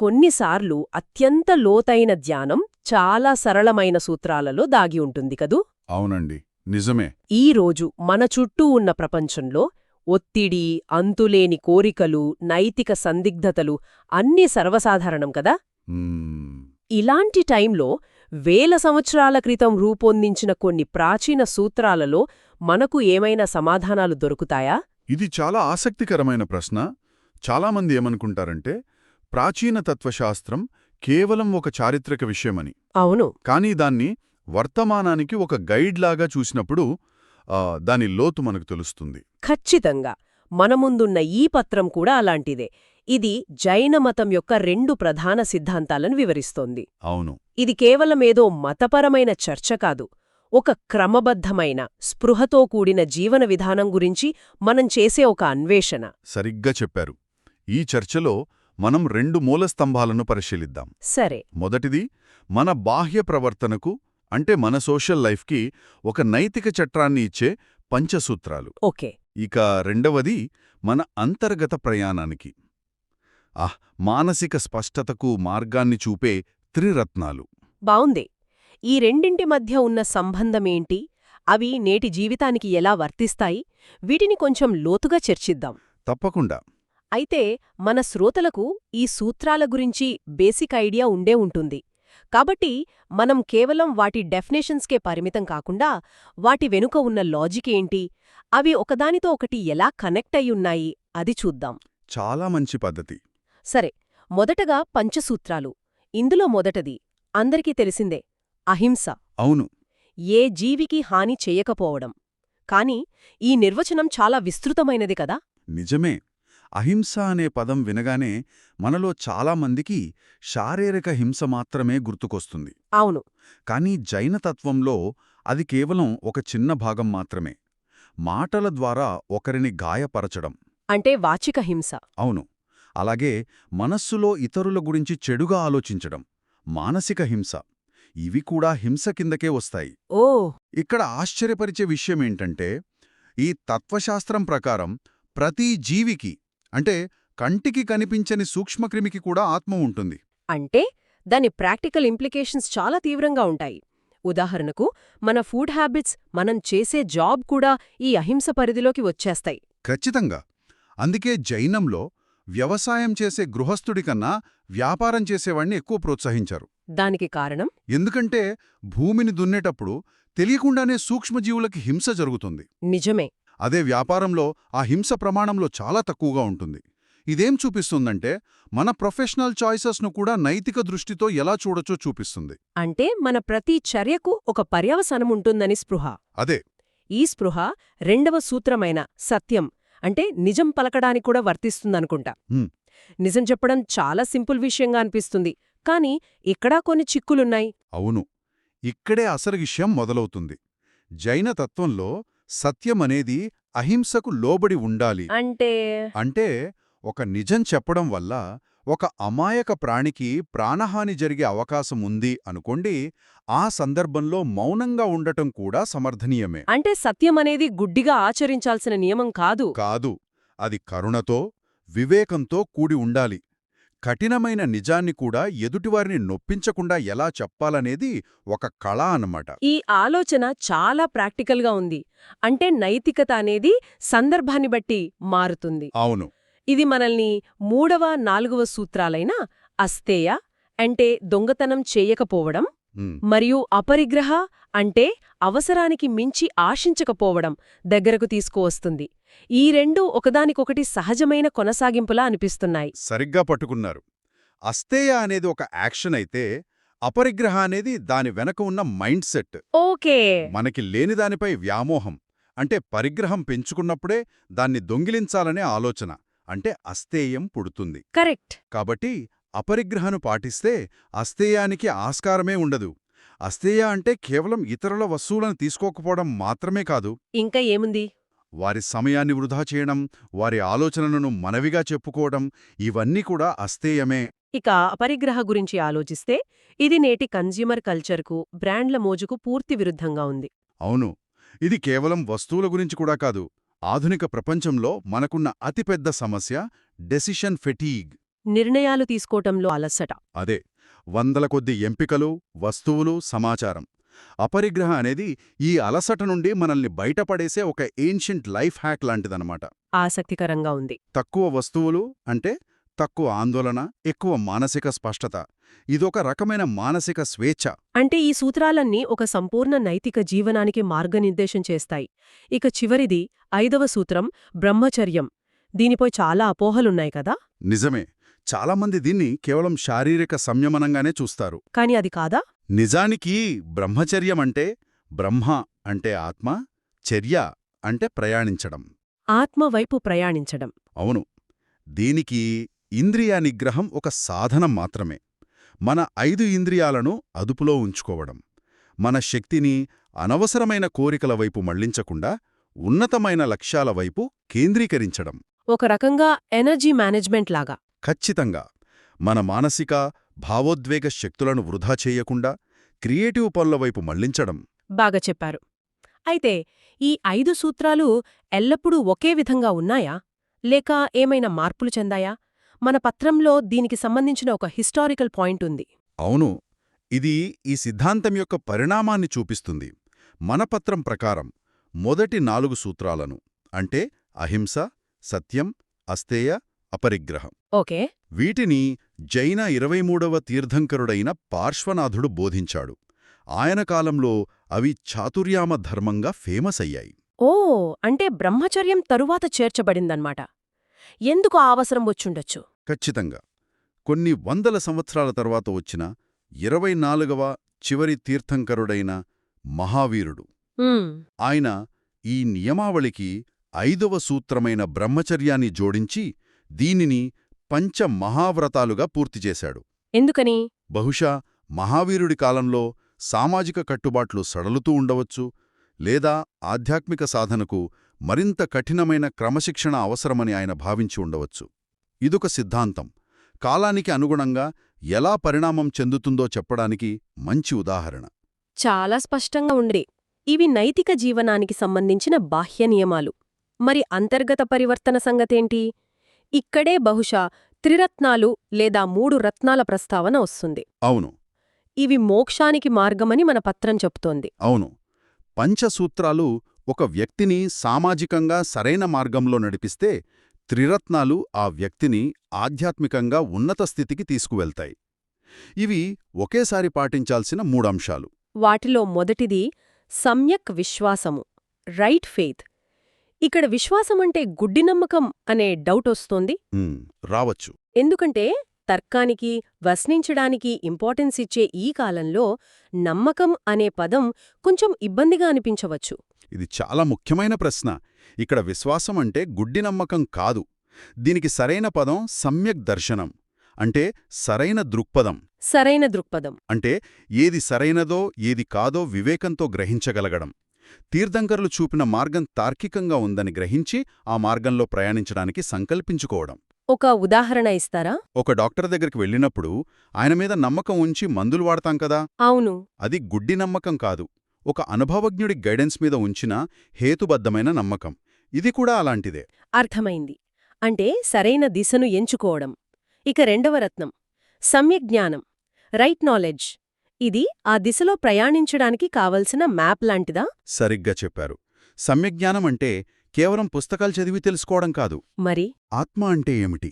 కొన్నిసార్లు అత్యంత లోతైన ధ్యానం చాలా సరళమైన సూత్రాలలో దాగి ఉంటుంది కదూ? అవునండి. నిజమే. ఈ రోజు మన చుట్టూ ఉన్న ప్రపంచంలో ఒత్తిడి అంతులేని కోరికలు నైతిక సందిగ్ధతలు అన్నీ సర్వసాధారణం కదా. ఇలాంటి టైంలో వేల సంవత్సరాల క్రితం రూపొందించిన కొన్ని ప్రాచీన సూత్రాలలో మనకు ఏమైనా సమాధానాలు దొరుకుతాయా? ఇది చాలా ఆసక్తికరమైన ప్రశ్న. చాలామంది ఏమనుకుంటారంటే ప్రాచీన తత్వశాస్త్రం కేవలం ఒక చారిత్రక విషయమని. అవును. కానీ దాన్ని వర్తమానానికి ఒక గైడ్లాగా చూసినప్పుడు దాని లోతు మనకు తెలుస్తుంది. ఖచ్చితంగా. మన ముందున్న ఈ పత్రం కూడా అలాంటిదే. ఇది జైన మతం యొక్క రెండు ప్రధాన సిద్ధాంతాలను వివరిస్తోంది. అవును. ఇది కేవలమేదో మతపరమైన చర్చ కాదు. ఒక క్రమబద్ధమైన స్పృహతో కూడిన జీవన విధానం గురించి మనం చేసే ఒక అన్వేషణ. సరిగ్గా చెప్పారు. ఈ చర్చలో మనం రెండు మూల స్తంభాలను పరిశీలిద్దాం. సరే. మొదటిది మన బాహ్య ప్రవర్తనకు అంటే మన సోషల్ లైఫ్కి ఒక నైతిక చట్రాన్ని ఇచ్చే పంచసూత్రాలు. ఓకే. ఇక రెండవది మన అంతర్గత ప్రయాణానికి. ఆహ్ మానసిక స్పష్టతకు మార్గాన్ని చూపే త్రిరత్నాలు. బావుంది. ఈ రెండింటి మధ్య ఉన్న సంబంధమేంటి అవి నేటి జీవితానికి ఎలా వర్తిస్తాయి? వీటిని కొంచెం లోతుగా చర్చిద్దాం. తప్పకుండా. అయితే మన శ్రోతలకు ఈ సూత్రాల గురించి బేసిక్ ఐడియా ఉండే ఉంటుంది. కాబట్టి మనం కేవలం వాటి డెఫినేషన్స్కే పరిమితం కాకుండా వాటి వెనుక ఉన్న లాజిక్ ఏంటి అవి ఒకదానితో ఒకటి ఎలా కనెక్ట్ అయ్యున్నాయి అది చూద్దాం. చాలా మంచి పద్ధతి. సరే మొదటగా పంచసూత్రాలు. ఇందులో మొదటది అందరికీ తెలిసిందే అహింస. అవును. ఏ జీవికి హాని చెయ్యకపోవడం కాని ఈ నిర్వచనం చాలా విస్తృతమైనది కదా? నిజమే. అహింస అనే పదం వినగానే మనలో చాలామందికి శారీరక హింస మాత్రమే గుర్తుకొస్తుంది. అవును. కానీ జైనతత్వంలో అది కేవలం ఒక చిన్న భాగం మాత్రమే. మాటల ద్వారా ఒకరిని గాయపరచడం. అంటే వాచిక హింస. అవును. అలాగే మనస్సులో ఇతరుల గురించి చెడుగా ఆలోచించడం మానసిక హింస. ఇవి కూడా హింస కిందకే వస్తాయి. ఓ! ఇక్కడ ఆశ్చర్యపరిచే విషయమేంటంటే ఈ తత్వశాస్త్రం ప్రకారం ప్రతి జీవికి అంటే కంటికి కనిపించని సూక్ష్మక్రిమికి కూడా ఆత్మ ఉంటుంది. అంటే దాని ప్రాక్టికల్ ఇంప్లికేషన్స్ చాలా తీవ్రంగా ఉంటాయి. ఉదాహరణకు మన ఫుడ్ హ్యాబిట్స్ మనం చేసే జాబ్ కూడా ఈ అహింస పరిధిలోకి వచ్చేస్తాయి. ఖచ్చితంగా. అందుకే జైనంలో వ్యవసాయం చేసే గృహస్థుడి కన్నా వ్యాపారం చేసేవాణ్ణి ఎక్కువ ప్రోత్సహించారు. దానికి కారణం? ఎందుకంటే భూమిని దున్నేటప్పుడు తెలియకుండానే సూక్ష్మజీవులకి హింస జరుగుతుంది. నిజమే. అదే వ్యాపారంలో ఆ హింస ప్రమాణంలో చాలా తక్కువగా ఉంటుంది. ఇదేం చూపిస్తుందంటే మన ప్రొఫెషనల్ చాయిసెస్ను కూడా నైతిక దృష్టితో ఎలా చూడొచ్చో చూపిస్తుంది. అంటే మన ప్రతి చర్యకు ఒక పర్యవసనముంటుందని స్పృహ. అదే. ఈ స్పృహ రెండవ సూత్రమైన సత్యం అంటే నిజం పలకడానికి కూడా వర్తిస్తుందనుకుంటా. నిజం చెప్పడం చాలా సింపుల్ విషయంగా అనిపిస్తుంది కానీ ఇక్కడా కొన్ని చిక్కులున్నాయి. అవును. ఇక్కడే అసలు విషయం మొదలవుతుంది. జైన తత్వంలో సత్యమనేది అహింసకు లోబడి ఉండాలి. అంటే? అంటే ఒక నిజం చెప్పడం వల్ల ఒక అమాయక ప్రాణికి ప్రాణహాని జరిగే అవకాశం ఉంది అనుకోండి ఆ సందర్భంలో మౌనంగా ఉండటం కూడా సమర్థనీయమే. అంటే సత్యం అనేది గుడ్డిగా ఆచరించాల్సిన నియమం కాదు. కాదు. అది కరుణతో వివేకంతో కూడి ఉండాలి. కఠినమైన నిజాన్ని కూడా ఎదుటివారిని నొప్పించకుండా ఎలా చెప్పాలనేది ఒక కళ అన్నమాట. ఈ ఆలోచన చాలా ప్రాక్టికల్గా ఉంది. అంటే నైతికత అనేది సందర్భాన్ని బట్టి మారుతుంది. అవును. ఇది మనల్ని మూడవ నాలుగవ సూత్రాలైన అస్తేయ అంటే దొంగతనం చేయకపోవడం మరియు అపరిగ్రహ అంటే అవసరానికి మించి ఆశించకపోవడం దగ్గరకు తీసుకువస్తుంది. ఈ రెండూ ఒకదానికొకటి సహజమైన కొనసాగింపులా అనిపిస్తున్నాయి. సరిగ్గా పట్టుకున్నారు. అస్తేయ అనేది ఒక యాక్షన్ అయితే అపరిగ్రహ అనేది దాని వెనక ఉన్న మైండ్ సెట్. ఓకే. మనకి లేని దానిపై వ్యామోహం అంటే పరిగ్రహం పెంచుకున్నప్పుడే దాన్ని దొంగిలించాలనే ఆలోచన అంటే అస్తేయం పుడుతుంది. కరెక్ట్. కాబట్టి అపరిగ్రహను పాటిస్తే అస్తేయానికి ఆస్కారమే ఉండదు. అస్తేయ అంటే కేవలం ఇతరుల వస్తువులను తీసుకోకపోవడం మాత్రమే కాదు. ఇంకా ఏముంది? వారి సమయాన్ని వృధా చేయడం వారి ఆలోచనలను మనవిగా చెప్పుకోవడం ఇవన్నీ కూడా అస్తేయమే ఇక అపరిగ్రహ గురించి ఆలోచిస్తే ఇది నేటి కన్జ్యూమర్ కల్చర్కు బ్రాండ్ల మోజుకు పూర్తి విరుద్ధంగా ఉంది. అవును. ఇది కేవలం వస్తువుల గురించి కూడా కాదు. ఆధునిక ప్రపంచంలో మనకున్న అతిపెద్ద సమస్య డెసిషన్ ఫెటీగ్. నిర్ణయాలు తీసుకోవటంలో అలసట. అదే వందల కొద్ది ఎంపికలు వస్తువులు సమాచారం. అపరిగ్రహ అనేది ఈ అలసట నుండి మనల్ని బయటపడేసే ఒక ఏన్షియంట్ లైఫ్ హ్యాక్ లాంటిదన్నమాట. ఆసక్తికరంగా ఉంది. తక్కువ వస్తువులు అంటే తక్కువ ఆందోళన ఎక్కువ మానసిక స్పష్టత. ఇదొక రకమైన మానసిక స్వేచ్ఛ. అంటే ఈ సూత్రాలన్నీ ఒక సంపూర్ణ నైతిక జీవనానికి మార్గనిర్దేశం చేస్తాయి. ఇక చివరిది ఐదవ సూత్రం బ్రహ్మచర్యం. దీనిపై చాలా అపోహలున్నాయి కదా? నిజమే. చాలామంది దీన్ని కేవలం శారీరక సంయమనంగానే చూస్తారు. కాని అది కాదా? నిజానికి బ్రహ్మచర్యం అంటే బ్రహ్మ అంటే ఆత్మ చర్య అంటే ప్రయాణించడం. ఆత్మ వైపు ప్రయాణించడం. అవును. దీనికి ఇంద్రియ నిగ్రహం ఒక సాధనం మాత్రమే. మన ఐదు ఇంద్రియాలను అదుపులో ఉంచుకోవడం. మన శక్తిని అనవసరమైన కోరికల వైపు మళ్ళించకుండా ఉన్నతమైన లక్ష్యాల వైపు కేంద్రీకరించడం. ఒక రకంగా ఎనర్జీ మేనేజ్మెంట్ లాగా. ఖచ్చితంగా మన మానసిక భావోద్వేగ శక్తులను వృధా చేయకుండా క్రియేటివ్ పనుల వైపు మళ్ళించడం. బాగా చెప్పారు. అయితే ఈ ఐదు సూత్రాలు ఎల్లప్పుడూ ఒకే విధంగా ఉన్నాయా? లేక ఏమైనా మార్పులు చెందాయా? మన పత్రంలో దీనికి సంబంధించిన ఒక హిస్టారికల్ పాయింట్ ఉంది. అవును ఇది ఈ సిద్ధాంతం యొక్క పరిణామాన్ని చూపిస్తుంది. మన పత్రం ప్రకారం మొదటి నాలుగు సూత్రాలను అంటే అహింస సత్యం అస్తేయ అపరిగ్రహం. ఓకే. వీటిని జైన ఇరవై మూడవ తీర్థంకరుడైన పార్శ్వనాథుడు బోధించాడు. ఆయన కాలంలో అవి చాతుర్యామ ధర్మంగా ఫేమస్ అయ్యాయి ఓ అంటే బ్రహ్మచర్యం తరువాత చేర్చబడిందన్నమాట. ఎందుకు ఆ అవసరం వచ్చుండొచ్చు? ఖచ్చితంగా. కొన్ని వందల సంవత్సరాల తర్వాత వచ్చిన ఇరవై నాలుగవ చివరి తీర్థంకరుడైన మహావీరుడు. ఆయన ఈ నియమావళికి ఐదవ సూత్రమైన బ్రహ్మచర్యాన్ని జోడించి దీనిని పంచ మహావ్రతాలుగా పూర్తిచేశాడు ఎందుకని? బహుశా మహావీరుడి కాలంలో సామాజిక కట్టుబాట్లు సడలుతూ ఉండవచ్చు లేదా ఆధ్యాత్మిక సాధనకు మరింత కఠినమైన క్రమశిక్షణ అవసరమని ఆయన భావించి ఉండవచ్చు. ఇదొక సిద్ధాంతం. కాలానికి అనుగుణంగా ఎలా పరిణామం చెందుతుందో చెప్పడానికి మంచి ఉదాహరణ. చాలా స్పష్టంగా ఉండి. ఇవి నైతిక జీవనానికి సంబంధించిన బాహ్య నియమాలు. మరి అంతర్గత పరివర్తన సంగతేంటి? ఇక్కడే బహుశా త్రిరత్నాలు లేదా మూడు రత్నాల ప్రస్తావన వస్తుంది. అవును. ఇవి మోక్షానికి మార్గమని మన పత్రం చెప్తోంది అవును. పంచసూత్రాలు ఒక వ్యక్తిని సామాజికంగా సరైన మార్గంలో నడిపిస్తే త్రిరత్నాలు ఆ వ్యక్తిని ఆధ్యాత్మికంగా ఉన్నత స్థితికి తీసుకువెళ్తాయి. ఇవి ఒకేసారి పాటించాల్సిన మూడంశాలు వాటిలో మొదటిది సమ్యక్ విశ్వాసము రైట్ ఫెయిత్. ఇక్కడ విశ్వాసమంటే గుడ్డి నమ్మకం అనే డౌట్ వస్తోంది. రావచ్చు. ఎందుకంటే తర్కానికి వస్నించడానికి ఇంపార్టెన్స్ ఇచ్చే ఈ కాలంలో నమ్మకం అనే పదం కొంచెం ఇబ్బందిగా అనిపించవచ్చు. ఇది చాలా ముఖ్యమైన ప్రశ్న. ఇక్కడ విశ్వాసం అంటే గుడ్డి నమ్మకం కాదు. దీనికి సరైన పదం సమ్యక్ దర్శనం. అంటే సరైన దృక్పథం. సరైన దృక్పథం. అంటే ఏది సరైనదో ఏది కాదో వివేకంతో గ్రహించగలగడం. తీర్థంకరులు చూపిన మార్గం తార్కికంగా ఉందని గ్రహించి ఆ మార్గంలో ప్రయాణించడానికి సంకల్పించుకోవడం. ఒక ఉదాహరణ ఇస్తారా? ఒక డాక్టర్ దగ్గరికి వెళ్ళినప్పుడు ఆయన మీద నమ్మకం ఉంచి మందులు వాడతాం కదా? అవును. అది గుడ్డి నమ్మకం కాదు. ఒక అనుభవజ్ఞుడి గైడెన్స్ మీద ఉంచిన హేతుబద్ధమైన నమ్మకం. ఇది కూడా అలాంటిదే. అర్థమైంది. అంటే సరైన దిశను ఎంచుకోవడం. ఇక రెండవ రత్నం. సమ్యజ్ఞానం రైట్ నాలెడ్జ్. ఇది ఆ దిశలో ప్రయాణించడానికి కావలసిన మ్యాప్ లాంటిదా? సరిగ్గా చెప్పారు. సమ్యజ్ఞానం అంటే కేవలం పుస్తకాలు చదివి తెలుసుకోవడం కాదు. మరి? ఆత్మ అంటే ఏమిటి?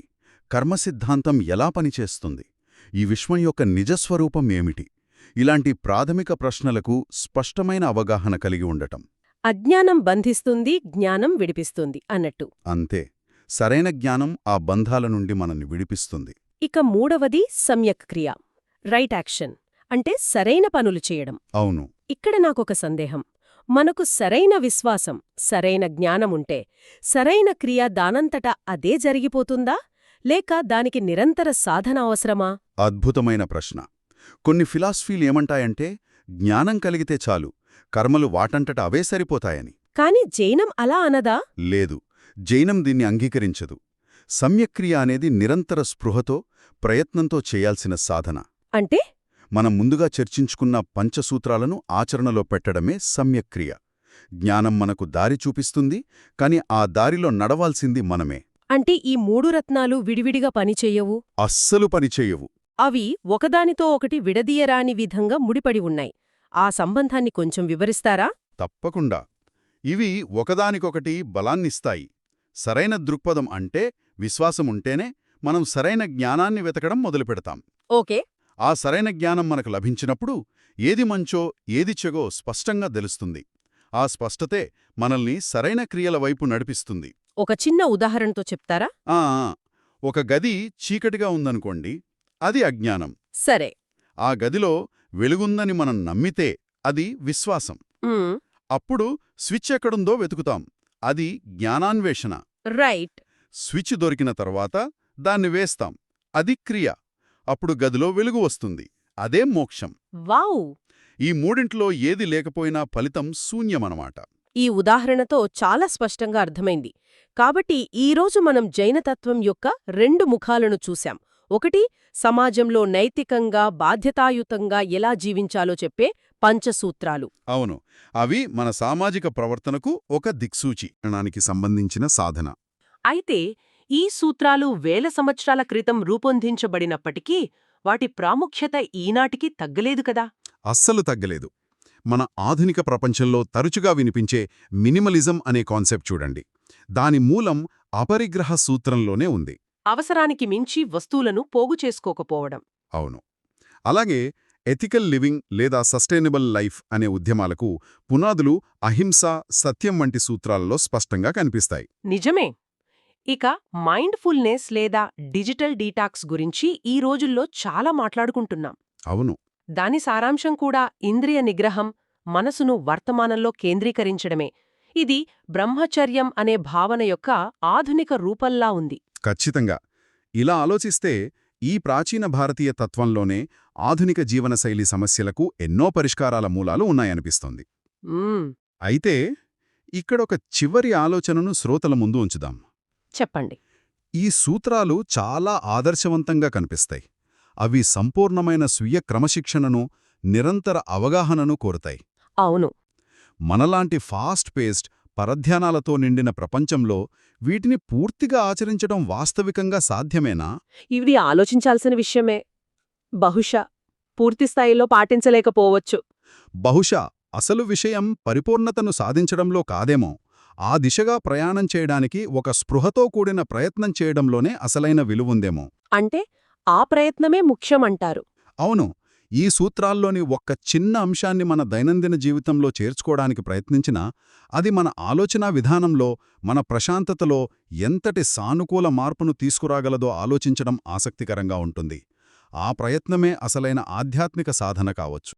కర్మసిద్ధాంతం ఎలా పనిచేస్తుంది? ఈ విశ్వం యొక్క నిజస్వరూపం ఏమిటి? ఇలాంటి ప్రాథమిక ప్రశ్నలకు స్పష్టమైన అవగాహన కలిగి ఉండటం. అజ్ఞానం బంధిస్తుంది జ్ఞానం విడిపిస్తుంది అన్నట్టు. అంతే. సరైన జ్ఞానం ఆ బంధాల నుండి మనల్ని విడిపిస్తుంది. ఇక మూడవది సమ్యక్ క్రియ. Right action. అంటే సరైన పనులు చేయడం. అవును. ఇక్కడ నాకొక సందేహం. మనకు సరైన విశ్వాసం సరైన జ్ఞానముంటే సరైన క్రియ దానంతటా అదే జరిగిపోతుందా? లేక దానికి నిరంతర సాధన అవసరమా? అద్భుతమైన ప్రశ్న. కొన్ని ఫిలాసఫీలు ఏమంటాయంటే జ్ఞానం కలిగితే చాలు కర్మలు వాటంతట అవే సరిపోతాయని. కాని జైనం అలా అనదా? లేదు జైనం దీన్ని అంగీకరించదు. సమ్యక్రియ అనేది నిరంతర స్పృహతో ప్రయత్నంతో చేయాల్సిన సాధన. అంటే మనం ముందుగా చర్చించుకున్న పంచసూత్రాలను ఆచరణలో పెట్టడమే సమ్యక్రియ. జ్ఞానం మనకు దారి చూపిస్తుంది కాని ఆ దారిలో నడవాల్సింది మనమే. అంటే ఈ మూడు రత్నాలు విడివిడిగా పనిచేయవు? అస్సలు పనిచేయవు. అవి ఒకదానితో ఒకటి విడదీయరాని విధంగా ముడిపడి ఉన్నాయి. ఆ సంబంధాన్ని కొంచెం వివరిస్తారా? తప్పకుండా. ఇవి ఒకదానికొకటి బలాన్నిస్తాయి. సరైన దృక్పథం అంటే విశ్వాసముంటేనే మనం సరైన జ్ఞానాన్ని వెతకడం మొదలుపెడతాం. ఓకే. ఆ సరైన జ్ఞానం మనకు లభించినప్పుడు ఏది మంచో ఏది చెగో స్పష్టంగా తెలుస్తుంది. ఆ స్పష్టతే మనల్ని సరైన క్రియల వైపు నడిపిస్తుంది. ఒక చిన్న ఉదాహరణతో చెప్తారా? ఆ ఒక గది చీకటిగా ఉందనుకోండి అది అజ్ఞానం. సరే. ఆ గదిలో వెలుగుందని మనం నమ్మితే అది విశ్వాసం. అప్పుడు స్విచ్ ఎక్కడుందో వెతుకుతాం. అది జ్ఞానాన్వేషణ. రైట్. స్విచ్ దొరికిన తర్వాత దాన్ని వేస్తాం. అది క్రియ. అప్పుడు గదిలో వెలుగు వస్తుంది. అదే మోక్షం. వావ్! ఈ మూడింట్లో ఏది లేకపోయినా ఫలితం శూన్యమనమాట. ఈ ఉదాహరణతో చాలా స్పష్టంగా అర్థమైంది. కాబట్టి ఈరోజు మనం జైనతత్వం యొక్క రెండు ముఖాలను చూశాం. ఒకటి సమాజంలో నైతికంగా బాధ్యతాయుతంగా ఎలా జీవించాలో చెప్పే పంచసూత్రాలు. అవును. అవి మన సామాజిక ప్రవర్తనకు ఒక దిక్సూచి సంబంధించిన సాధన. అయితే ఈ సూత్రాలు వేల సంవత్సరాల క్రితం రూపొందించబడినప్పటికీ వాటి ప్రాముఖ్యత ఈనాటికి తగ్గలేదు కదా? అస్సలు తగ్గలేదు. మన ఆధునిక ప్రపంచంలో తరచుగా వినిపించే మినిమలిజం అనే కాన్సెప్ట్ చూడండి. దాని మూలం అపరిగ్రహ సూత్రంలోనే ఉంది. అవసరానికి మించి వస్తువులను పోగు చేసుకోకపోవడం. అవును. అలాగే ఎథికల్ లివింగ్ లేదా సస్టైనబుల్ లైఫ్ అనే ఉద్యమాలకు పునాదులు అహింస సత్యం వంటి సూత్రాలలో స్పష్టంగా కనిపిస్తాయి. నిజమే. ఇక మైండ్ఫుల్నెస్ లేదా డిజిటల్ డీటాక్స్ గురించి ఈ రోజుల్లో చాలా మాట్లాడుకుంటున్నాం. అవును. దాని సారాంశం కూడా ఇంద్రియ నిగ్రహం మనసును వర్తమానంలో కేంద్రీకరించడమే. ఇది బ్రహ్మచర్యం అనే భావన యొక్క ఆధునిక రూపంలా ఉంది. ఖచ్చితంగా. ఇలా ఆలోచిస్తే ఈ ప్రాచీన భారతీయ తత్వంలోనే ఆధునిక జీవనశైలి సమస్యలకు ఎన్నో పరిష్కారాల మూలాలు ఉన్నాయనిపిస్తోంది. అయితే ఇక్కడొక చివరి ఆలోచనను శ్రోతల ముందు ఉంచుదాం. చెప్పండి. ఈ సూత్రాలు చాలా ఆదర్శవంతంగా కనిపిస్తాయి. అవి సంపూర్ణమైన స్వీయ క్రమశిక్షణను నిరంతర అవగాహనను కోరుతాయి. అవును. మనలాంటి ఫాస్ట్ పేస్డ్ పరధ్యానాలతో నిండిన ప్రపంచంలో వీటిని పూర్తిగా ఆచరించడం వాస్తవికంగా సాధ్యమేనా? ఇది ఆలోచించాల్సిన విషయమే. బహుశా పూర్తిస్థాయిలో పాటించలేకపోవచ్చు. బహుశా అసలు విషయం పరిపూర్ణతను సాధించడంలో కాదేమో. ఆ దిశగా ప్రయాణం చేయడానికి ఒక స్పృహతో కూడిన ప్రయత్నం చేయడంలోనే అసలైన విలువుందేమో. అంటే ఆ ప్రయత్నమే ముఖ్యమంటారు. అవును. ఈ సూత్రాల్లోని ఒక్క చిన్న అంశాన్ని మన దైనందిన జీవితంలో చేర్చుకోవడానికి ప్రయత్నించినా అది మన ఆలోచనా విధానంలో మన ప్రశాంతతలో ఎంతటి సానుకూల మార్పును తీసుకురాగలదో ఆలోచించడం ఆసక్తికరంగా ఉంటుంది. ఆ ప్రయత్నమే అసలైన ఆధ్యాత్మిక సాధన కావచ్చు.